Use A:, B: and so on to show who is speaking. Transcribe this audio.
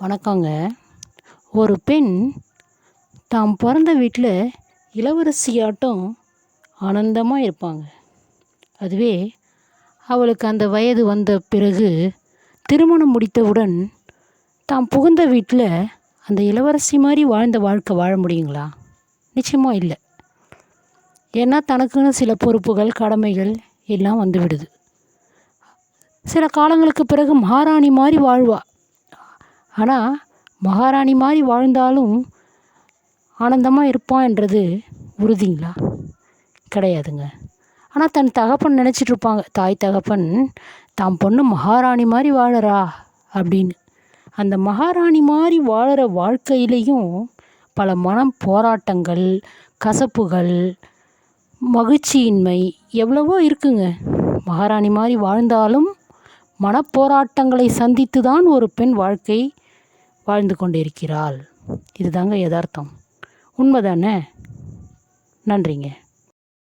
A: வணக்கங்க. ஒரு பெண் தாம் பிறந்த வீட்டில் இளவரசியாட்டம் ஆனந்தமாக இருப்பாங்க. அதுவே அவளுக்கு அந்த வயது வந்த பிறகு திருமணம் முடித்தவுடன் தாம் புகுந்த வீட்டில் அந்த இளவரசி மாதிரி வாழ்ந்த வாழ்க்கை வாழ முடியுங்களா? நிச்சயமாக இல்லை. ஏன்னா தனக்குன்னு சில பொறுப்புகள் கடமைகள் எல்லாம் வந்துவிடுது. சில காலங்களுக்கு பிறகு மகாராணி மாதிரி வாழ்வா? ஆனால் மகாராணி மாதிரி வாழ்ந்தாலும் ஆனந்தமாக இருப்பான்ன்றது உறுதிங்களா? கிடையாதுங்க. ஆனால் தன் தகப்பன் நினச்சிட்ருப்பாங்க தாய் தகப்பன் தான் பொண்ணு மகாராணி மாதிரி வாழறா அப்படின்னு. அந்த மகாராணி மாதிரி வாழற வாழ்க்கையிலையும் பல மனம் போராட்டங்கள் கசப்புகள் மகிழ்ச்சியின்மை எவ்வளவோ இருக்குங்க. மகாராணி மாதிரி வாழ்ந்தாலும் மனப்போராட்டங்களை சந்தித்து தான் ஒரு பெண் வாழ்க்கை வாழ்ந்து கொண்டிருக்கிறாள். இதுதாங்க யதார்த்தம். உண்மைதானே? நன்றிங்க.